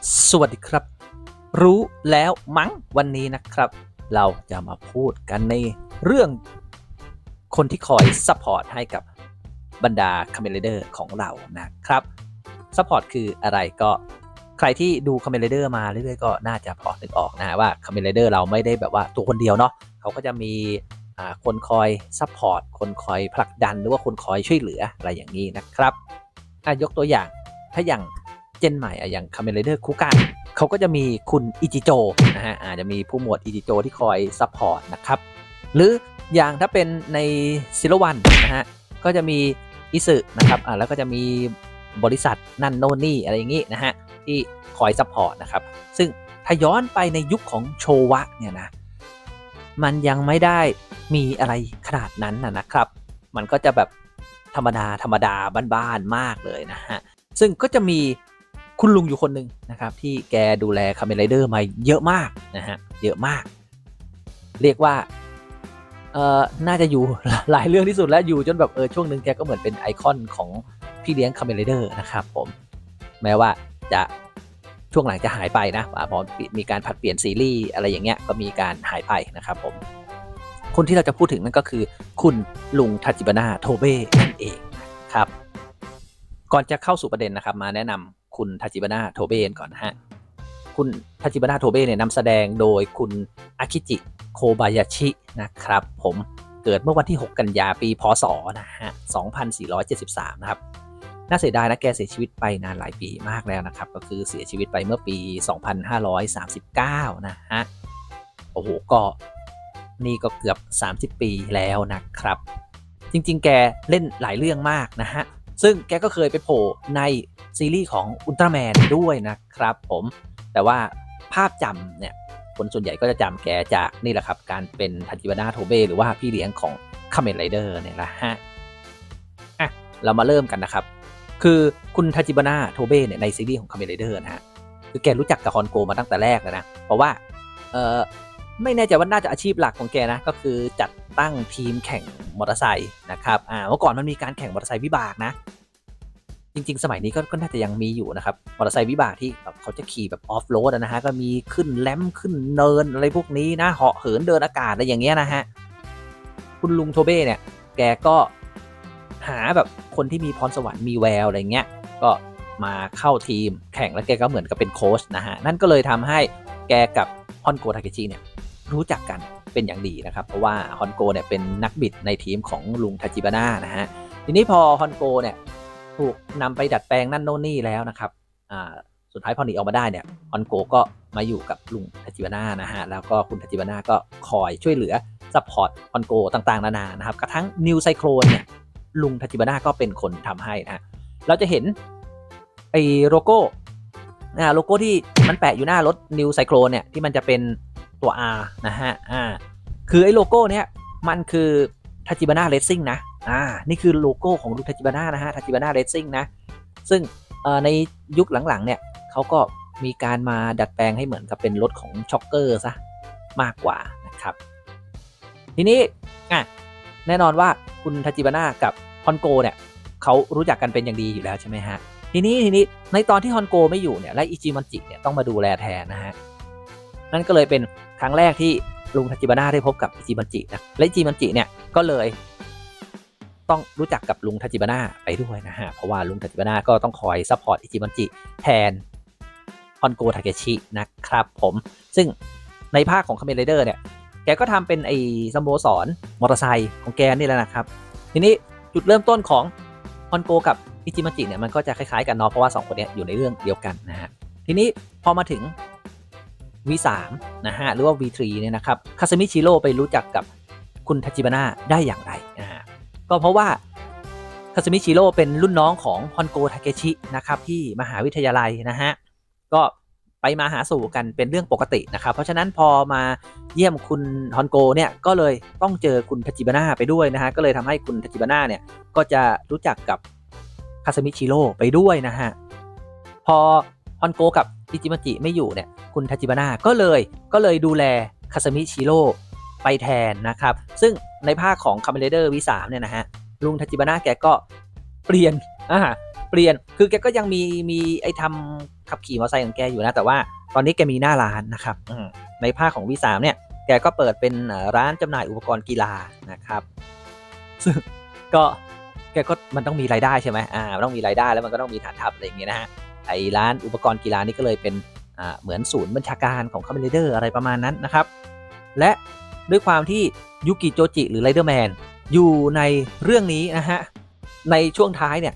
สวัสดีครับ รู้แล้วมั้งวันนี้นะครับ เราจะมาพูดกันในเรื่องคนที่คอยซัพพอร์ตให้กับบรรดาค a มเม r เดอร์ของเรานะครับซัพพอร์ตคืออะไรก็ใครที่ดูค a มเม r เดอร์มาเรื่อยๆก็น่าจะพอนึกออกนะว่าค a มเม r เดอร์เราไม่ได้แบบว่าตัวคนเดียวเนาะเขาก็จะมีคนคอยซัพพอร์ตคนคอยผลักดันหรือว่าคนคอยช่วยเหลืออะไรอย่างนี้นะครับอะยกตัวอย่างถ้าอย่าง เจนใหม่อะอย่างคาเม n เดอร์คุกะเขาก็จะมีคุณอิจิโจนะฮะอาจจะมีผู้หมวดอิจิโจที่คอยซัพพอร์ตนะครับหรืออย่างถ้าเป็นในซิลวันนะฮะก็จะมีอิสึนะครับอ่าแล้วก็จะมีบริษัทนั่นโน่นนี่อะไรอย่างงี้นะฮะที่คอยซัพพอร์ตนะครับซึ่งถ้าย้อนไปในยุคของโชวะเนี่ยนะมันยังไม่ได้มีอะไรขนาดนั้นนะนะครับ มันก็จะแบบธรรมดาธรรมดาบ้านๆมากเลยนะฮะซึ่งก็จะมี คุณลุงอยู่คนหนึ่งนะครับ ที่แกดูแลคาเม n ไรเดอร์มาเยอะมากนะฮะเยอะมาก เรียกว่าเอ่อน่าจะอยู่หลายเรื่องที่สุดแล้วอยู่จนแบบเออช่วงหนึ่งแกก็เหมือนเป็นไอคอนของพี่เลี้ยงคาเม n ไรเดอร์นะครับผมแม้ว่าจะช่วงหลังจะหายไปนะพอมีการผัดเปลี่ยนซีรีส์อะไรอย่างเงี้ยก็มีการหายไปนะครับผมคนที่เราจะพูดถึงนั่นก็คือ คุณลุงทัจิบนาโทเบ้นั่นเองครับ ก่อนจะเข้าสู่ประเด็นนะครับ มาแนะนำ คุณทาจิบานาโทเบนก่อนนะฮะ คุณทาจิบานาโทเบเนี่ยนำแสดงโดยคุณอาคิจิโคบายาชินะครับ ผมเกิดเมื่อวันที่ 6 กันยาปีพศนะฮะ 2473 นะครับ น่าเสียดายนะแกเสียชีวิตไปนานหลายปีมากแล้วนะครับ ก็คือเสียชีวิตไปเมื่อปี 2539 นะฮะ โอ้โห ก็นี่ก็เกือบ 30 ปีแล้วนะครับ จริงๆ แกเล่นหลายเรื่องมากนะฮะ ซึ่งแกก็เคยไปโผล่ในซีรีส์ของอุลตร้าแมนด้วยนะครับผมแต่ว่าภาพจำเนี่ยคนส่วนใหญ่ก็จะจำแกจากนี่แหละครับการเป็นทัจิบานาโทเบหรือว่าพี่เลี้ยงของคาเม n ไรเดอร์เนี่ยละฮะอะเรามาเริ่มกันนะครับ คือคุณทัจิบานาโทเบเนี่ยในซีรีส์ของคาเม n ไรเดอร์นะฮะคือแกรู้จักกับฮอนโกมาตั้งแต่แรกเลยนะ เพราะว่าเออไม่แน่ใจว่าน่าจะอาชีพหลักของแกนะ ก็คือจัดตั้งทีมแข่ง มอเตอร์ไซค์นะครับอ่าเมื่อก่อนมันมีการแข่งมอเตอร์ไซค์วิบากนะจริง ๆ สมัยนี้ก็ก็น่าจะยังมีอยู่นะครับมอเตอร์ไซค์วิบากที่แบบเขาจะขี่แบบออฟโรดนะฮะก็มีขึ้นแลมขึ้นเนินอะไรพวกนี้นะเหาะเหินเดินอากาศอะไรอย่างเงี้ยนะฮะคุณลุงโทเบ้เนี่ยแกก็หาแบบคนที่มีพรสวรรค์มีแววอะไรเงี้ยก็มาเข้าทีมแข่งแล้วแกก็เหมือนกับเป็นโค้ชนะฮะนั่นก็เลยทำให้แกกับฮอนโกทาเกชิเนี่ยรู้จักกัน เป็นอย่างดีนะครับ เพราะว่าฮอนโกเนี่ยเป็นนักบิดในทีมของลุงทาจิบาน่านะฮะทีนี้พอฮอนโกเนี่ยถูกนำไปดัดแปลงนั่นโน่นนี่แล้วนะครับอ่าสุดท้ายพอหนีออกมาได้เนี่ยฮอนโกก็มาอยู่กับลุงทาจิบาน่านะฮะแล้วก็คุณทาจิบาน่าก็คอยช่วยเหลือซัพพอร์ตฮอนโกต่างๆนานานะครับกระทั่งนิวไซโครนเนี่ยลุงทาจิบาน่าก็เป็นคนทำให้นะฮะเราจะเห็นไอ้โลโก้อ่าโลโก้ที่มันแปะอยู่หน้ารถนิวไซโครนเนี่ยที่มันจะเป็น ตัว R นะฮะอ่าคือไอ้โลโก้เนี้ยมันคือทาจิบาน่าเรซซิ่งนะอ่านี่คือโลโก้ของลุงทาจิบาน่านะฮะทาจิบาน่าเรซซิ่งนะซึ่งเอ่อในยุคหลังๆเนี่ยเขาก็มีการมาดัดแปลงให้เหมือนกับเป็นรถของช็อกเกอร์ซะมากกว่านะครับ ทีนี้อะแน่นอนว่าคุณทาจิบาน่ากับฮอนโกเนี่ยเขารู้จักกันเป็นอย่างดีอยู่แล้วใช่ไหมฮะทีนี้ทีนี้ในตอนที่ฮอนโกไม่อยู่เนี่ยและอิจิมันจิเนี่ยต้องมาดูแลแทนนะฮะ นั่นก็เลยเป็นครั้งแรกที่ลุงทาจิบาน่าได้พบกับอิจิมันจินะและอิจิมันจิเนี่ยก็เลย ต้องรู้จักกับลุงทาจิบาน่าไปด้วยนะฮะเพราะว่าลุงทาจิบาน่าก็ต้องคอยซัพพอร์ตอิจิมันจิแทนฮอนโกทาเกชินะครับผมซึ่งในภาคของคาเม n ไรเดอร์เนี่ยแกก็ทำเป็นไอ้สโมสรมอเตอร์ไซค์ของแกนี่แหละนะครับ ทีนี้จุดเริ่มต้นของฮอนโกกับอิจิมันจิเนี่ยมันก็จะคล้ายๆกันเนาะเพราะว่า 2 คนเนี้ยอยู่ในเรื่องเดียวกันนะฮะทีนี้พอมาถึง V3 นะฮะ หรือว่า V3 เนี่ยนะครับคาสมิชิโร่ไปรู้จักกับคุณทาจิบาน่าได้อย่างไรนะฮะก็เพราะว่าคาสมิชิโร่เป็นรุ่นน้องของฮอนโกทาเกชินะครับที่มหาวิทยาลัยนะฮะ ก็ไปมาหาสู่กันเป็นเรื่องปกตินะครับ เพราะฉะนั้นพอมาเยี่ยมคุณฮอนโกเนี่ยก็เลยต้องเจอคุณทาจิบาน่าไปด้วยนะฮะก็เลยทำให้คุณทาจิบาน่าเนี่ยก็จะรู้จักกับคาสมิชิโร่ไปด้วยนะฮะพอ ฮอนโกกับอิจิมาจิไม่อยู่เนี่ยคุณทาจิบาน่าก็เลยก็เลยดูแลคาสมิชิโร่ไปแทนนะครับ ซึ่งในภาคของคาเมเลเดอร์วีสามเนี่ยนะฮะลุงทาจิบาน่าแกก็เปลี่ยนอ่าเปลี่ยนคือแกก็ยังมีมีไอ้ทำขับขี่มอเตอร์ไซค์ของแกอยู่นะ แต่ว่าตอนนี้แกมีหน้าร้านนะครับในภาคของ V3 เนี่ยแกก็เปิดเป็นร้านจำหน่ายอุปกรณ์กีฬานะครับซึ่งก็แกก็มันต้องมีรายได้ใช่ไหมอ่ามันต้องมีรายได้แล้วมันก็ต้องมีฐานทัพอะไรอย่างเงี้ยนะฮะ ไอร้านอุปกรณ์กีฬานี่ก็เลยเป็นเหมือนศูนย์บัญชาการของคอมเมนเดอร์อะไรประมาณนั้นนะครับ และด้วยความที่ยุกิโจจิหรือไรเดอร์แมนอยู่ในเรื่องนี้นะฮะ ในช่วงท้ายเนี่ย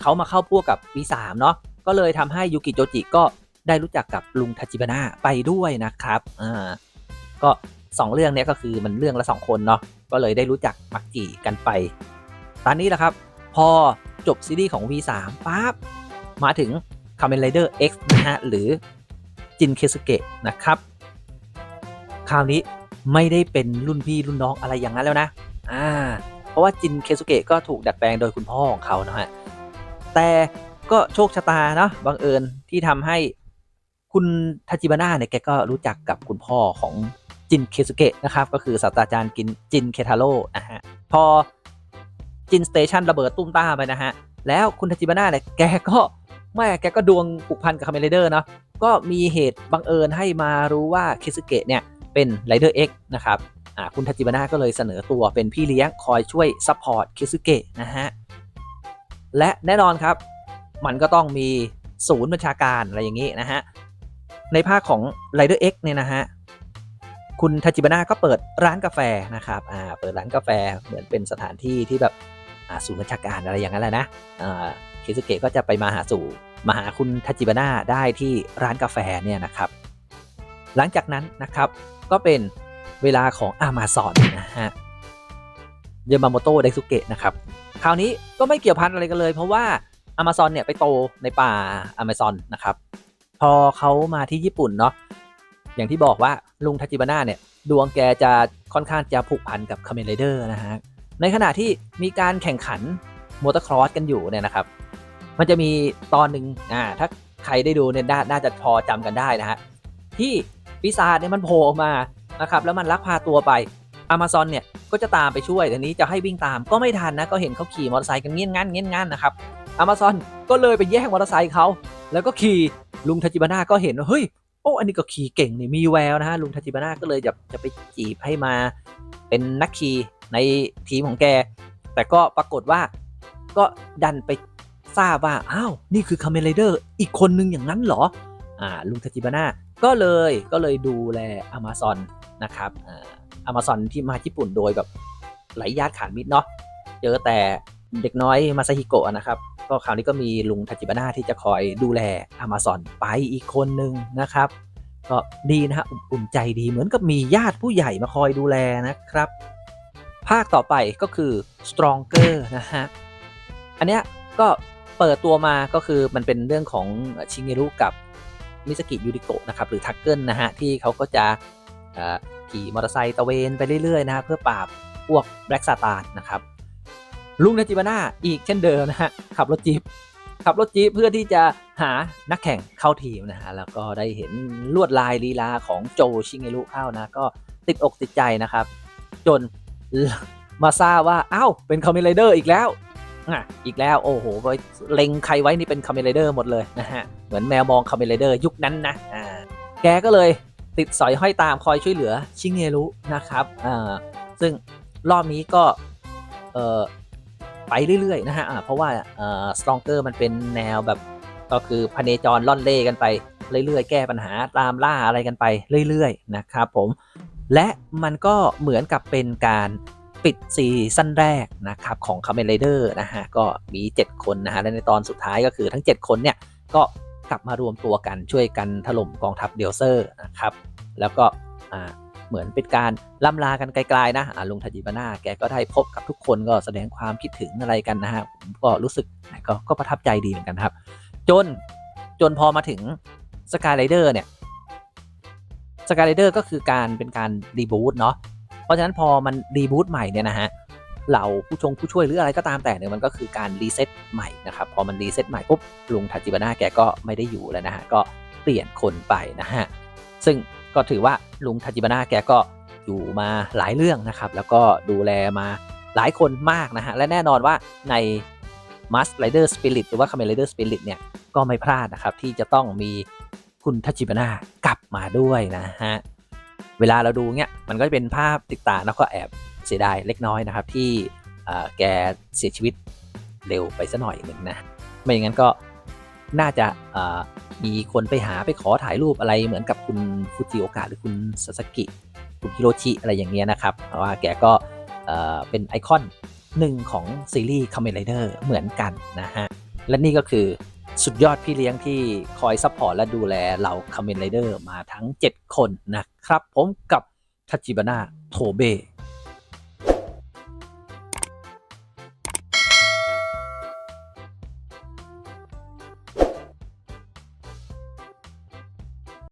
เขามาเข้าพวกกับ V3 เนาะก็เลยทำให้ยุกิโจจิก็ได้รู้จักกับลุงทาจิบานะไปด้วยนะครับอ่าก็สองเรื่องเนี้ยก็คือมันเรื่องละสองคนเนาะก็เลยได้รู้จักมักจีกันไป ตอนนี้แหละครับ พอจบซีรีส์ของ V3 ปั๊บมาถึง Kamen Rider X นะฮะ หรือจินเคสุเกะนะครับ คราวนี้ไม่ได้เป็นรุ่นพี่รุ่นน้องอะไรอย่างนั้นแล้วนะ อ่า เพราะว่าจินเคสุเกะก็ถูกดัดแปลงโดยคุณพ่อของเขานะฮะ แต่ก็โชคชะตาเนาะบังเอิญที่ทำให้คุณทาจิบาน่าเนี่ยแกก็รู้จักกับคุณพ่อของจินเคสุเกะนะครับ ก็คือศาสตราจารย์กินจินเคทาโร่นะฮะ พอจินสเตชันระเบิดตุ้มต้าไปนะฮะ แล้วคุณทาจิบาน่าเนี่ยแกก็ แม่แกก็ดวงผูกพันกับคาเมเลเดอร์เนาะก็มีเหตุบังเอิญให้มารู้ว่าเคสุเกะเนี่ยเป็นไรเดอร์เอ็กนะครับอ่าคุณทาจิบาน่าก็เลยเสนอตัวเป็นพี่เลี้ยงคอยช่วยซัพพอร์ตคซุเกะนะฮะและแน่นอนครับ มันก็ต้องมีศูนย์บัญชาการอะไรอย่างนี้นะฮะในภาคของ Rider X เนี่ยนะฮะ คุณทาจิบาน่าก็เปิดร้านกาแฟนะครับ อ่า เปิดร้านกาแฟเหมือนเป็นสถานที่ที่แบบ อ่า ศูนย์บัญชาการอะไรอย่างนั้นแหละนะ อ่า เคซุเกะก็จะไปมาหาสู่มาหาคุณทาจิบาน่าได้ที่ร้านกาแฟเนี่ยนะครับ หลังจากนั้นนะครับก็เป็นเวลาของอามาซอนนะฮะเยมาโมโตะไดซุเกะนะครับคราวนี้ก็ไม่เกี่ยวพันอะไรกันเลย เพราะว่า Amazon เนี่ยไปโตในป่า Amazon นะครับ พอเขามาที่ญี่ปุ่นเนาะอย่างที่บอกว่าลุงทาจิบาน่าเนี่ยดวงแกจะค่อนข้างจะผูกพันกับคาเมนไรเดอร์นะฮะในขณะที่มีการแข่งขันมอเตอร์ครอสกันอยู่เนี่ยนะครับ มันจะมีตอนหนึ่งอ่าถ้าใครได้ดูเนี่ยน่าน่าจะพอจำกันได้นะฮะที่ปีศาจเนี่ยมันโผล่ออกมานะครับแล้วมันลักพาตัวไป Amazon เนี่ยก็จะตามไปช่วยแต่นี้จะให้วิ่งตามก็ไม่ทันนะก็เห็นเขาขี่มอเตอร์ไซค์กันเงี้ยงันเงี้ยงันนะครับ Amazon ก็เลยไปแย่งมอเตอร์ไซค์เขาแล้วก็ขี่ลุงทาจิบาน่าก็เห็นว่าเฮ้ยโอ้อันนี้ก็ขี่เก่งนี่มีแววนะฮะลุงทาจิบาน่าก็เลยจะจะไปจีบให้มาเป็นนักขี่ในทีมของแก แต่ก็ปรากฏว่าก็ดันไป ทราบว่า อ้าว นี่คือคาเมนไรเดอร์อีกคนนึงอย่างนั้นเหรอ อ่า ลุงทาจิบาน่าก็เลยก็เลยดูแล Amazon นะครับอ่า Amazon ที่มาญี่ปุ่นโดยแบบไหลญาติขาดมิตรเนาะ เจอแต่เด็กน้อยมาซาฮิโกะนะครับ ก็คราวนี้ก็มีลุงทาจิบาน่าที่จะคอยดูแล Amazon ไปอีกคนนึงนะครับ ก็ดีนะฮะอบอุ่นใจดีเหมือนกับมีญาติผู้ใหญ่มาคอยดูแลนะครับ ภาคต่อไปก็คือ stronger นะฮะ อันเนี้ยก็ เปิดตัวมาก็คือมันเป็นเรื่องของชิเงรุกับมิสกิยูริโกะนะครับหรือทักเกิลนะฮะที่เขาก็จะขี่มอเตอร์ไซค์ตะเวนไปเรื่อยๆนะฮะเพื่อปราบพวกแบล็กซาตานนะครับลุงนาจิบาน่าอีกเช่นเดิมนะฮะขับรถจี๊ปขับรถจี๊ปเพื่อที่จะหานักแข่งเข้าทีมนะฮะแล้วก็ได้เห็นลวดลายลีลาของโจชิเงรุเข้านะก็ติดอกติดใจนะครับ จนมาทราบว่า อ้าว เป็นคอมเมนไรเดอร์อีกแล้ว อะอีกแล้วโอ้โหไปเล็งใครไว้นี่เป็นคอมเมนไรเดอร์หมดเลยนะฮะ เหมือนแมวมองคอมเมนไรเดอร์ยุคนั้นนะอ่าแกก็เลยติดสอยห้อยตามคอยช่วยเหลือชิงเงรุนะครับอ่าซึ่งรอบนี้ก็เอ่อไปเรื่อยๆนะฮะอ่าเพราะว่าเอ่อ stronger มันเป็นแนวแบบก็คือพเนจรล่อนเล่กันไปเรื่อยๆ แก้ปัญหาตามล่าอะไรกันไปเรื่อยๆนะครับผมและมันก็เหมือนกับเป็นการ ปิดซีซั่นแรกนะครับของ Kamen Rider นะฮะก็มี 7 คนนะฮะและในตอนสุดท้ายก็คือทั้ง 7 คนเนี่ยก็กลับมารวมตัวกันช่วยกันถล่มกองทัพเดลเซอร์นะครับแล้วก็อ่าเหมือนเป็นการล่ำลากันไกลๆนะอ่าลุงทาจิบาน่าแกก็ได้พบกับทุกคนก็แสดงความคิดถึงอะไรกันนะฮะผมก็รู้สึกก็ก็ประทับใจดีเหมือนกันครับ จนจนพอมาถึงสกายไรเดอร์เนี่ยสกายไรเดอร์ก็คือการเป็นการรีบูตเนาะ ราะฉะนั้นพอมันรีบูตใหม่เนี่ยนะฮะเราผู้ชงผู้ช่วยหรืออะไรก็ตามแต่เนี่ยมันก็คือการรีเซ็ตใหม่นะครับพอมันรีเซ็ตใหม่ปุ๊บลุงทาจิบาน่าแกก็ไม่ได้อยู่แล้วนะฮะก็เปลี่ยนคนไปนะฮะซึ่งก็ถือว่าลุงทาจิบาน่าแกก็อยู่มาหลายเรื่องนะครับ แล้วก็ดูแลมาหลายคนมากนะฮะและแน่นอนว่าใน Mask Rider Spirit หรือว่า Kamen Rider Spirit เนี่ยก็ไม่พลาดนะครับที่จะต้องมีคุณทัชิบนา กลับมาด้วยนะฮะ เวลาเราดูเนี่ยมันก็จะเป็นภาพติดตาแล้วก็แอบเสียดายเล็กน้อยนะครับ ที่แกเสียชีวิตเร็วไปซะหน่อยหนึ่งนะ ไม่อย่างนั้นก็น่าจะมีคนไปหาไปขอถ่ายรูปอะไรเหมือนกับคุณฟูจิโอกะหรือคุณซาสกิ คุณฮิโรชิอะไรอย่างเงี้ยนะครับเพราะว่าแกก็เป็นไอคอนหนึ่งของซีรีส์ Kamen Rider เหมือนกันนะฮะ และนี่ก็คือ สุดยอดพี่เลี้ยงที่คอยซัพพอร์ตและดูแลเหล่า Kamen Rider มาทั้ง 7 คนนะครับ ผมกับทัจิบาน่าโทเบ